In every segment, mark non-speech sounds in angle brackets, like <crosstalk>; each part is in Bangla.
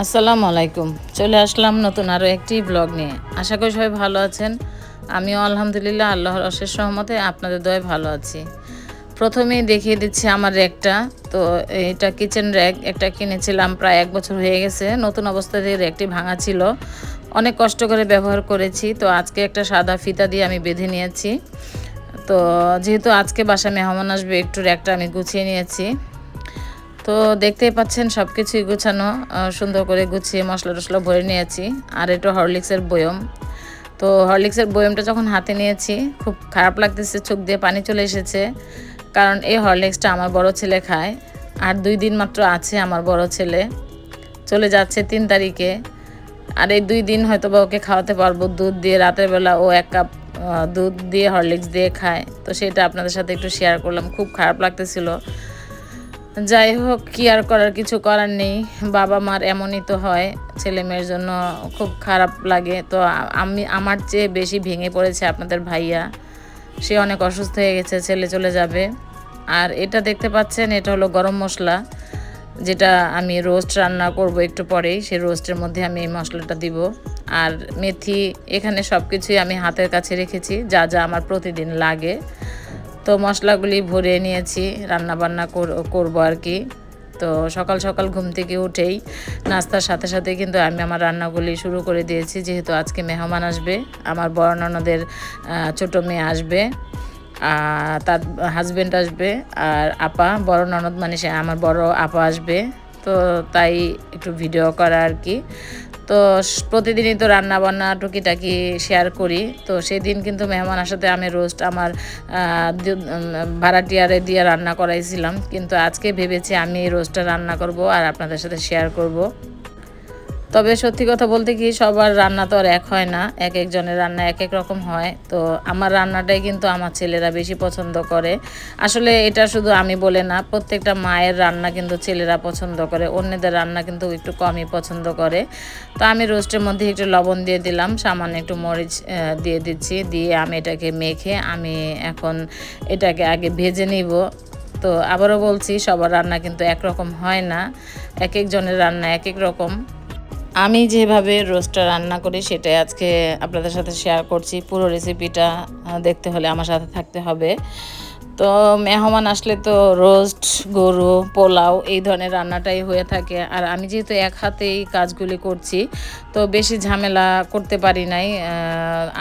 আসসালামু আলাইকুম। চলে আসলাম নতুন আরও একটি ব্লগ নিয়ে। আশা করি সবাই ভালো আছেন। আমিও আলহামদুলিল্লাহ আল্লাহর অশেষ সহমতে আপনাদের দয়ে ভালো আছি। প্রথমেই দেখিয়ে দিচ্ছি আমার র্যাকটা। তো এটা কিচেন র্যাক। একটা কিনেছিলাম প্রায় এক বছর হয়ে গেছে। নতুন অবস্থাতে র্যাকটি ভাঙা ছিল। অনেক কষ্ট করে ব্যবহার করেছি। তো আজকে একটা সাদা ফিতা দিয়ে আমি বেঁধে নিয়েছি। তো যেহেতু আজকে বাসা মেহমান আসবে, একটু র্যাকটা আমি গুছিয়ে নিয়েছি। তো দেখতেই পাচ্ছেন সব কিছুই গুছানো সুন্দর করে গুছিয়ে মশলা টশলা ভরে নিয়েছি, আর এটা হরলিক্সের বয়ম। তো হরলিক্সের বয়মটা যখন হাতে নিয়েছি, খুব খারাপ লাগতেছে, চোখ দিয়ে পানি চলে এসেছে, কারণ এই হরলিক্সটা আমার বড় ছেলে খায়, আর দুই দিন মাত্র আছে আমার বড় ছেলে, চলে যাচ্ছে তিন তারিখে, আর এই দুই দিন হয়তো বা ওকে খাওয়াতে পারব, দুধ দিয়ে রাতের বেলা ও এক কাপ দুধ দিয়ে হরলিক্স দিয়ে খায়, তো সেটা আপনাদের সাথে একটু শেয়ার করলাম, খুব খারাপ লাগতেছিল যাই হোক, কি আর করার, কিছু করার নেই। বাবা মার এমনই তো হয়, ছেলে মেয়ের জন্য খুব খারাপ লাগে। তো আমি, আমার চেয়ে বেশি ভেঙে পড়েছে আপনাদের ভাইয়া। সে অনেক অসুস্থ হয়ে গেছে, ছেলে চলে যাবে। আর এটা দেখতে পাচ্ছেন, এটা হলো গরম মশলা। যেটা আমি রোস্ট রান্না করব একটু পরেই, সেই রোস্টের মধ্যে আমি এই মশলাটা দিব। আর মেথি, এখানে সব কিছুই আমি হাতের কাছে রেখেছি, যা যা আমার প্রতিদিন লাগে। তো মশলাগুলি ভরে নিয়েছি রান্না বান্না করব আর কি। তো সকাল সকাল ঘুম থেকে উঠেই নাস্তার সাথে সাথে কিন্তু আমি আমার রান্নাগুলি শুরু করে দিয়েছি, যেহেতু আজকে মেহমান আসবে, আমার বড় ননদের ছোট মেয়ে আসবে তার হাজবেন্ড আসবে আর আপা, বড় ননদ মানে সে, আমার বড় আপা আসবে। তো তাই একটু ভিডিও করা আর কি। তো প্রতিদিনই তো রান্না বান্না টুকিটাকি শেয়ার করি। তো সেই দিন কিন্তু মেহমান আসাতে আমি রোস্ট আমার ভাড়াটিয়ারে দিয়ে রান্না করাইছিলাম। কিন্তু আজকে ভেবেছি আমি রোস্টটা রান্না করব আর আপনাদের সাথে শেয়ার করব। তবে সত্যি কথা বলতে কি সবার রান্না তো আর এক হয় না, এক একজনের রান্না এক এক রকম হয়। তো আমার রান্নাটাই কিন্তু আমার ছেলেরা বেশি পছন্দ করে। আসলে এটা শুধু আমি বলে না, প্রত্যেকটা মায়ের রান্না কিন্তু ছেলেরা পছন্দ করে, অন্যদের রান্না কিন্তু একটু কমই পছন্দ করে। তো আমি রোস্টের মধ্যে একটু লবণ দিয়ে দিলাম, সামান্য একটু মরিচ দিয়ে দিচ্ছি, দিয়ে আমি এটাকে মেখে আমি এখন এটাকে আগে ভেজে নিব। তো আবারও বলছি, সবার রান্না কিন্তু একরকম হয় না, এক একজনের রান্না এক এক রকম। আমি যেভাবে রোস্টটা রান্না করি সেটাই আজকে আপনাদের সাথে শেয়ার করছি। পুরো রেসিপিটা দেখতে হলে আমার সাথে থাকতে হবে। তো মেহমান আসলে তো রোস্ট, গরু, পোলাও এই ধরনের রান্নাটাই হয়ে থাকে। আর আমি যেহেতু এক হাতেই কাজগুলি করছি, তো বেশি ঝামেলা করতে পারি নাই।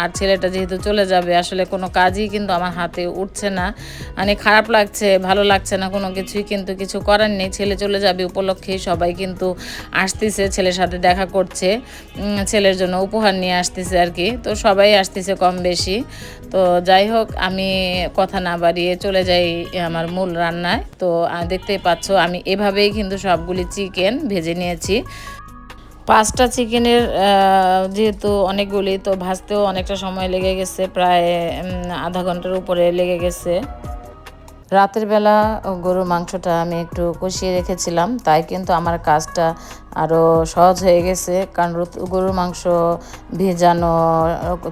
আর ছেলেটা যেহেতু চলে যাবে, আসলে কোনো কাজই কিন্তু আমার হাতে উঠছে না। মানে খারাপ লাগছে, ভালো লাগছে না, কোনো কিছুই কিন্তু কিছু করার নেই। ছেলে চলে যাবে উপলক্ষে সবাই কিন্তু আসতেছে, ছেলের সাথে দেখা করছে। ছেলের জন্য উপহার নিয়ে আসতেছে আর কি। তো সবাই আসতেছে কম বেশি। তো যাই হোক, আমি কথা না বাড়িয়ে চলে যাই আমার মূল রান্নায়। তো দেখতে পাচ্ছ আমি এভাবেই কিন্তু সবগুলি চিকেন ভেজে নিয়েছি। পাঁচটা চিকেনের যেহেতু অনেকগুলি, তো ভাজতেও অনেকটা সময় লেগে গেছে, প্রায় আধা ঘণ্টার উপরে লেগে গেছে। রাতের বেলা গরুর মাংসটা আমি একটু কষিয়ে রেখেছিলাম, তাই কিন্তু আমার কাজটা আরও সহজ হয়ে গেছে। কারণ গরুর মাংস ভেজানো,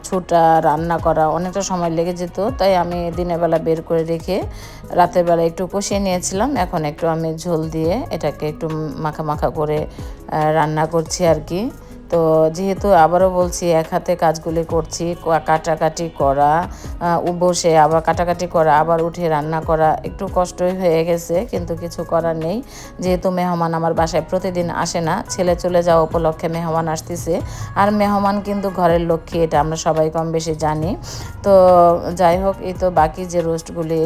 ছুটা, রান্না করা অনেকটা সময় লেগে যেত, তাই আমি দিনের বেলা বের করে রেখে রাতের বেলা একটু কষিয়ে নিয়েছিলাম। এখন একটু আমি ঝোল দিয়ে এটাকে একটু মাখা মাখা করে রান্না করছি আর কি। তো যেহেতু আবারও বলছি, এক হাতে কাজগুলি করছি কাটাকাটি করা বসে আবার কাটাকাটি করা, আবার উঠে রান্না করা, একটু কষ্টই হয়ে গেছে, কিন্তু কিছু করার নেই। যেহেতু মেহমান আমার বাসায় প্রতিদিন আসে না, ছেলে চলে যাওয়া উপলক্ষে মেহমান আসতেছে। আর মেহমান কিন্তু ঘরের লক্ষ্মী, এটা আমরা সবাই কম বেশি জানি। তো যাই হোক, এই তো বাকি যে রোস্টগুলি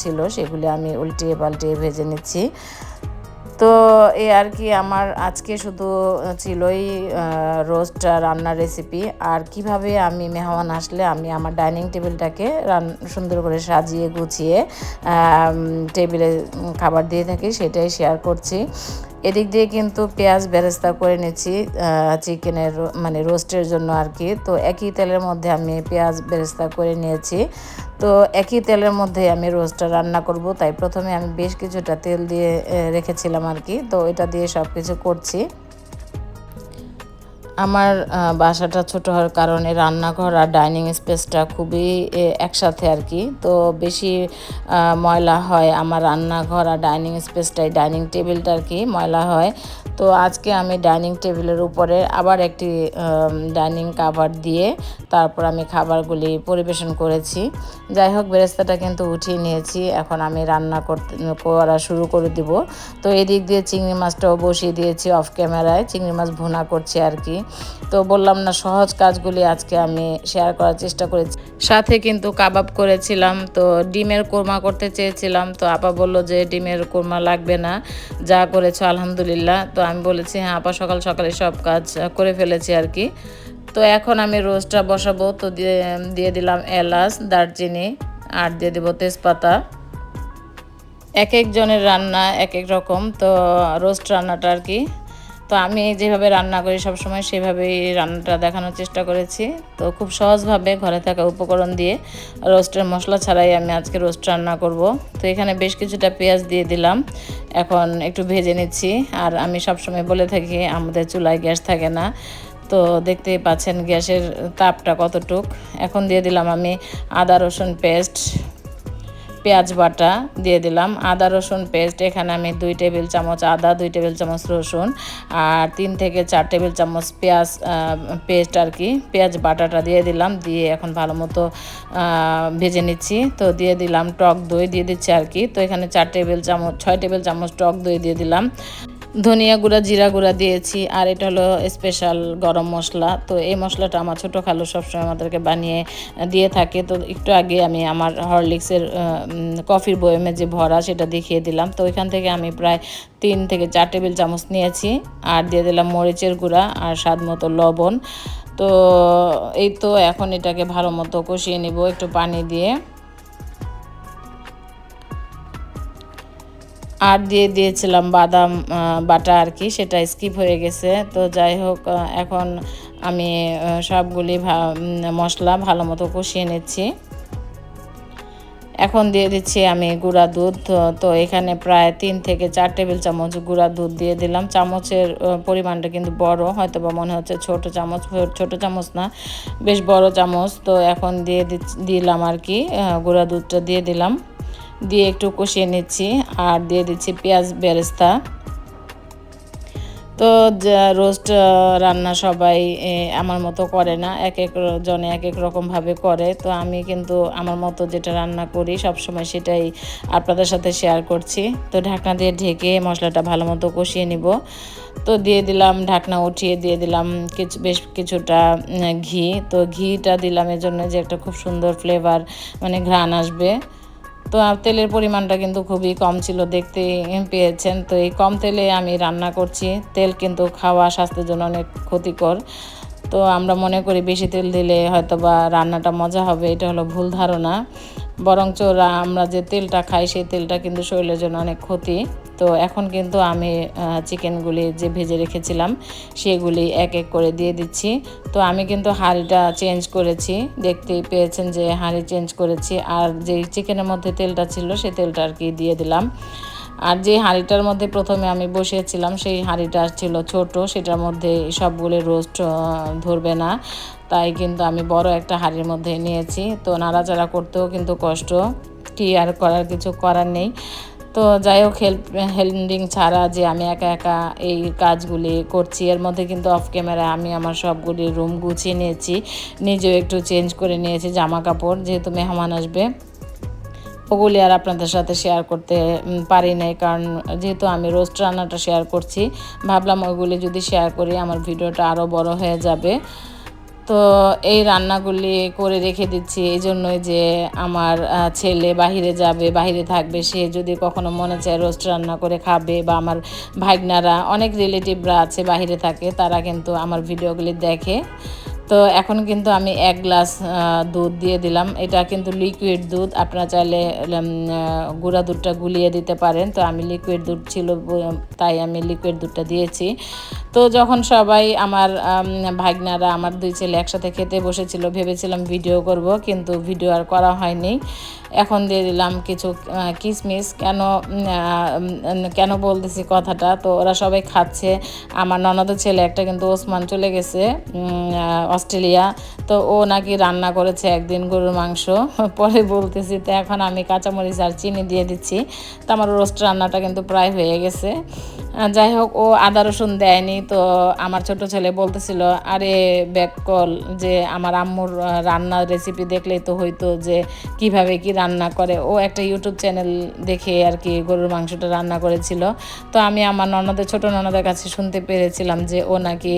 ছিল, সেগুলি আমি উল্টিয়ে পাল্টিয়ে ভেজে নিচ্ছি। তো এ আর কি আমার আজকে শুধু ছিলই রোস্ট রান্নার রেসিপি আর কীভাবে আমি মেহমান আসলে আমি আমার ডাইনিং টেবিলটাকে রান, সুন্দর করে সাজিয়ে গুছিয়ে টেবিলে খাবার দিয়ে থাকি, সেটাই শেয়ার করছি। এদিক দিয়ে কিন্তু পেঁয়াজ বেরেস্তা করে নিচ্ছি চিকেনের মানে রোস্টের জন্য আর কি। তো একই তেলের মধ্যে আমি পেঁয়াজ বেরেস্তা করে নিয়েছি। তো একই তেলের মধ্যে আমি রোস্টটা রান্না করব। তাই প্রথমে আমি বেশ কিছুটা তেল দিয়ে রেখেছিলাম আর কি। তো এটা দিয়ে সব কিছু করছি। আমার বাসাটা ছোট হওয়ার কারণে রান্নাঘর আর ডাইনিং স্পেসটা খুবই একসাথে আর কি। তো বেশি ময়লা হয় আমার রান্নাঘর আর ডাইনিং স্পেসটাই, ডাইনিং টেবিলটা আর কি ময়লা হয়। তো আজকে আমি ডাইনিং টেবিলের উপরে আবার একটি ডাইনিং কাভার দিয়ে তারপর আমি খাবারগুলি পরিবেশন করেছি। যাই হোক, বেরেস্তাটা কিন্তু উঠিয়ে নিয়েছি। এখন আমি রান্না করতে, করা শুরু করে দিব। তো এদিক দিয়ে চিংড়ি মাছটাও বসিয়ে দিয়েছি অফ ক্যামেরায়। চিংড়ি মাছ ভুনা করছি আর কি। তো বললাম না, সহজ কাজগুলি আজকে আমি শেয়ার করার চেষ্টা করেছি। সাথে কিন্তু কাবাব করেছিলাম। তো ডিমের কোরমা করতে চেয়েছিলাম। তো আপা বলল যে, ডিমের কোরমা লাগবে না। যা করেছ, আলহামদুলিল্লাহ। তো আমি বলেছি হ্যাঁ আপা সকাল সকালে সব কাজ করে ফেলেছি আর কি। তো এখন আমি রোস্টটা বসাবো, তো দিয়ে দিয়ে দিলাম এলাচ, দারচিনি, আর দিয়ে দেবো তেজপাতা। এক একজনের রান্না এক এক রকম, তো রোস্ট রান্নাটা আর কি। তো আমি যেভাবে রান্না করি সবসময় সেভাবেই রান্নাটা দেখানোর চেষ্টা করেছি। তো খুব সহজভাবে ঘরে থাকা উপকরণ দিয়ে রোস্টের মশলা ছাড়াই আমি আজকে রোস্ট রান্না করব। তো এখানে বেশ কিছুটা পেঁয়াজ দিয়ে দিলাম। এখন একটু ভেজে নিচ্ছি। আর আমি সবসময় বলে থাকি, আমাদের চুলায় গ্যাস থাকে না। তো দেখতেই পাচ্ছেন গ্যাসের তাপটা কতটুক। এখন দিয়ে দিলাম আমি আদা রসুন পেস্ট পেঁয়াজ বাটা দিয়ে দিলাম। আদা, রসুন পেস্ট এখানে আমি দুই টেবিল চামচ আদা, দুই টেবিল চামচ রসুন আর তিন থেকে চার টেবিল চামচ পেঁয়াজ পেস্ট আর কি, পেঁয়াজ বাটাটা দিয়ে দিলাম। দিয়ে এখন ভালো মতো ভেজে নিচ্ছি। তো দিয়ে দিলাম টক দই দিয়ে দিচ্ছি আর কি। তো এখানে চার টেবিল চামচ, ছয় টেবিল চামচ টক দই দিয়ে দিলাম। ধনিয়া গুঁড়া, জিরা গুঁড়া দিয়েছি আর এটা হলো স্পেশাল গরম মশলা। তো এই মশলাটা আমার ছোটো খালু সবসময় আমাদেরকে বানিয়ে দিয়ে থাকে। তো একটু আগে আমি আমার হরলিক্সের কফির বয়মে যে ভরা সেটা দেখিয়ে দিলাম। তো ওইখান থেকে আমি প্রায় তিন থেকে চার টেবিল চামচ নিয়েছি আর দিয়ে দিলাম মরিচের গুঁড়া আর স্বাদ মতো লবণ। তো এই তো এখন এটাকে ভালো মতো কষিয়ে নিব একটু পানি দিয়ে। আর দিয়ে দিয়েছিলাম বাদাম বাটা আর কি, সেটা স্কিপ হয়ে গেছে। তো যাই হোক এখন আমি সবগুলি মশলা ভালো মতো কষিয়ে নিচ্ছি। এখন দিয়ে দিচ্ছি আমি গুঁড়া দুধ। তো এখানে প্রায় তিন থেকে চার টেবিল চামচ গুঁড়া দুধ দিয়ে দিলাম। চামচের পরিমাণটা কিন্তু বড় হয়তো বা মনে হচ্ছে ছোট চামচ ছোট চামচ না, বেশ বড় চামচ। তো এখন দিয়ে দিলাম আর কি গুঁড়া দুধটা দিয়ে দিলাম। দিয়ে একটু কষিয়ে নিচ্ছি আর দিয়ে দিচ্ছি পেঁয়াজ বেরেস্তা। তো রোস্ট রান্না সবাই আমার মতো করে না, এক এক জনে এক এক রকমভাবে করে। তো আমি কিন্তু আমার মতো যেটা রান্না করি, সবসময় সেটাই আপনাদের সাথে শেয়ার করছি। তো ঢাকনা দিয়ে ঢেকে মশলাটা ভালো মতো কষিয়ে নিব। তো দিয়ে দিলাম, ঢাকনা উঠিয়ে দিয়ে দিলাম কিছু, বেশ কিছুটা ঘি। তো ঘিটা দিলাম এজন্য যে একটা খুব সুন্দর ফ্লেভার মানে ঘ্রাণ আসবে। তো তেলের পরিমাণটা কিন্তু খুবই কম ছিল, দেখতে পেয়েছেন। তো এই কম তেলে আমি রান্না করছি। তেল কিন্তু খাওয়া স্বাস্থ্যের জন্য অনেক ক্ষতিকর। তো আমরা মনে করি বেশি তেল দিলে হয়তো বা রান্নাটা মজা হবে, এটা হলো ভুল ধারণা। বরঞ্চ আমরা যে তেলটা খাই, সেই তেলটা কিন্তু শরীরের জন্য অনেক ক্ষতি। তো এখন কিন্তু আমি চিকেনগুলি যে ভেজে রেখেছিলাম সেগুলি এক এক করে দিয়ে দিচ্ছি। তো আমি কিন্তু হাঁড়িটা চেঞ্জ করেছি। দেখতেই পেয়েছেন যে হাঁড়ি চেঞ্জ করেছি আর যে চিকেনের মধ্যে তেলটা ছিল সেই তেলটা আর কি দিয়ে দিলাম। আর যে হাঁড়িটার মধ্যে প্রথমে আমি বসিয়েছিলাম সেই হাঁড়িটা ছিল ছোট, সেটার মধ্যে সবগুলো রোস্ট ধরবে না। তাই কিন্তু আমি বড় একটা হাঁড়ির মধ্যে নিয়েছি। তো নাড়াচাড়া করতেও কিন্তু কষ্ট। কি আর করার কিছু করার নেই। তো যাই হোক হেল্প হেল্ডিং ছাড়া যে আমি একা একা এই কাজগুলি করছি, এর মধ্যে কিন্তু অফ ক্যামেরা আমি আমার সবগুলি রুম গুছিয়ে নিয়েছি। নিজেও একটু চেঞ্জ করে নিয়েছি জামা কাপড় যেহেতু মেহমান আসবে। ওগুলি আর আপনাদের সাথে শেয়ার করতে পারি নাই, কারণ যেহেতু আমি রোস্ট রান্নাটা শেয়ার করছি, ভাবলাম ওইগুলি যদি শেয়ার করি, আমার ভিডিওটা আরও বড় হয়ে যাবে। তো এই রান্নাগুলি করে রেখে দিচ্ছি এই জন্যই যে আমার ছেলে বাহিরে যাবে, বাহিরে থাকবে, সে যদি কখনো মনে চায় রোস্ট রান্না করে খাবে বা আমার ভাগনারা অনেক রিলেটিভরা আছে বাহিরে থাকে, তারা কিন্তু আমার ভিডিওগুলি দেখে। তো এখন কিন্তু আমি এক গ্লাস দুধ দিয়ে দিলাম। এটা কিন্তু লিকুইড দুধ, আপনারা চাইলে গুঁড়া দুধটা গুলিয়ে দিতে পারেন। তো আমি লিকুইড দুধ ছিল তাই আমি লিকুইড দুধটা দিয়েছি। তো যখন সবাই আমার আম, ভাগনারা আমার দুই ছেলে একসাথে খেতে বসেছিল ভেবেছিলাম ভিডিও করব কিন্তু ভিডিও আর করা হয়নি। এখন দিয়ে দিলাম কিছু কিশমিশ কেন কেন বলতেছি কথাটা? তো ওরা সবাই খাচ্ছে। আমার ননদ ছেলে একটা কিন্তু ওসমান চলে গেছে অস্ট্রেলিয়া। তো ও নাকি রান্না করেছে একদিন গরুর মাংস। <laughs> পরে বলতেছি তো এখন আমি কাঁচামরিচ আর চিনি দিয়ে দিচ্ছি। তো আমার রোস্ট রান্নাটা কিন্তু প্রায় হয়ে গেছে। যাই হোক ও আদা রসুন দেয়নি। তো আমার ছোট ছেলে বলতেছিল, আরে ব্যাককল যে আমার আম্মুর রান্নার রেসিপি দেখলেই তো হয়তো যে কীভাবে কি রান্না করে। ও একটা ইউটিউব চ্যানেল দেখে আর কি গরুর মাংসটা রান্না করেছিল। তো আমি আমার ননদের, ছোট ননদের কাছে শুনতে পেরেছিলাম যে ও নাকি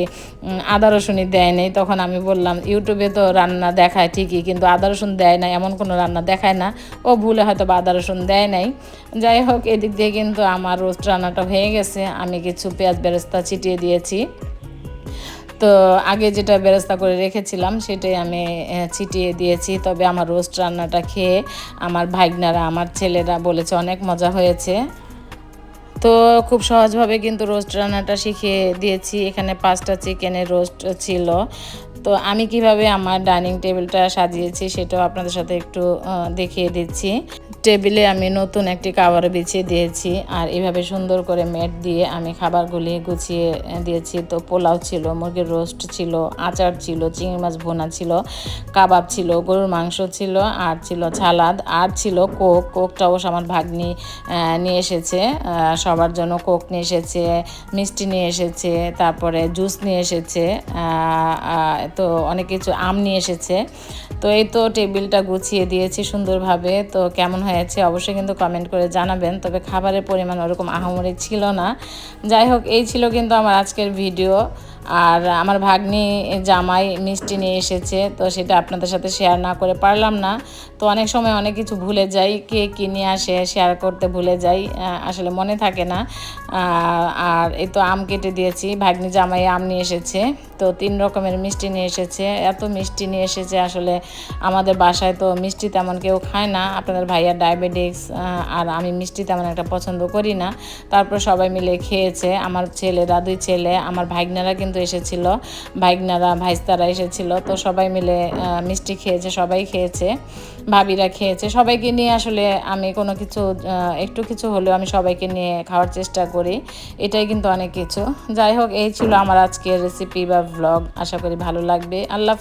আদা রসুনই দেয় নাই। তখন আমি বললাম, ইউটিউবে তো রান্না দেখায় ঠিকই, কিন্তু আদা রসুন দেয় না, এমন কোনো রান্না দেখায় না। ও ভুলে হয়তো বা আদা রসুন দেয় নাই। যাই হোক, এদিক দিয়ে কিন্তু আমার রোস্ট রান্নাটা হয়ে গেছে। আমি কিছু পেঁয়াজ বেরেস্তা ছিটিয়ে দিয়েছি। তো আগে যেটা বেরেস্তা করে রেখেছিলাম সেটাই আমি ছিটিয়ে দিয়েছি। তবে আমার রোস্ট রান্নাটা খেয়ে আমার ভাইগনারা, আমার ছেলেরা বলেছে অনেক মজা হয়েছে। তো খুব সহজভাবে কিন্তু রোস্ট রান্নাটা শিখিয়ে দিয়েছি। এখানে পাঁচটা চিকেনের রোস্ট ছিল। তো আমি কীভাবে আমার ডাইনিং টেবিলটা সাজিয়েছি সেটাও আপনাদের সাথে একটু দেখিয়ে দিচ্ছি। টেবিলে আমি নতুন একটি কাবার বিছিয়ে দিয়েছি আর এভাবে সুন্দর করে মেট দিয়ে আমি খাবারগুলি গুছিয়ে দিয়েছি। তো পোলাও ছিল, মুরগির রোস্ট ছিল, আচার ছিল, চিংড়ি মাছ ভোনা ছিল, কাবাব ছিল, গরুর মাংস ছিল, আর ছিল ছালাদ, আর ছিল কোক। কোকটা অবশ্য আমার ভাগ্নি নিয়ে এসেছে সবার জন্য কোক নিয়ে এসেছে, মিষ্টি নিয়ে এসেছে, তারপরে জুস নিয়ে এসেছে তো অনেক কিছু আম নিয়ে এসেছে। তো এই তো টেবিলটা গুছিয়ে দিয়েছি সুন্দরভাবে। তো কেমন হয়েছে অবশ্যই কিন্তু কমেন্ট করে জানাবেন। তবে খাবারের পরিমাণ ওরকম আহামরি ছিল না। যাই হোক, এই ছিল কিন্তু আমার আজকের ভিডিও আর আমার ভাগ্নি, জামাই মিষ্টি নিয়ে এসেছে, তো সেটা আপনাদের সাথে শেয়ার না করে পারলাম না। তো অনেক সময় অনেক কিছু ভুলে যাই, কে কী নিয়ে আসে শেয়ার করতে ভুলে যাই আসলে মনে থাকে না। আর এই তো আম কেটে দিয়েছি। ভাগ্নি, জামাই আম নিয়ে এসেছে। তো তিন রকমের মিষ্টি নিয়ে এসেছে। এত মিষ্টি নিয়ে এসেছে আসলে আমাদের বাসায় তো মিষ্টি তেমন কেউ খায় না। আপনাদের ভাইয়ার ডায়াবেটিক্স আর আমি মিষ্টি তেমন একটা পছন্দ করি না। তারপর সবাই মিলে খেয়েছে। আমার ছেলেরা দুই ছেলে, আমার ভাগ্নারা কিন্তু এসেছিল। ভাগ্নারা ভাইস্তারা এসেছিল। তো সবাই মিলে মিষ্টি খেয়েছে, সবাই খেয়েছে। ভাবিরা খেয়েছে। সবাইকে নিয়ে আসলে আমি কোনো কিছু একটু কিছু হলেও আমি সবাইকে নিয়ে খাওয়ার চেষ্টা করি। এটাই কিন্তু অনেক কিছু। যাই হোক, এই ছিল আমার আজকের রেসিপি বা ভ্লগ আশা করি ভালো লাগবে। আল্লাহ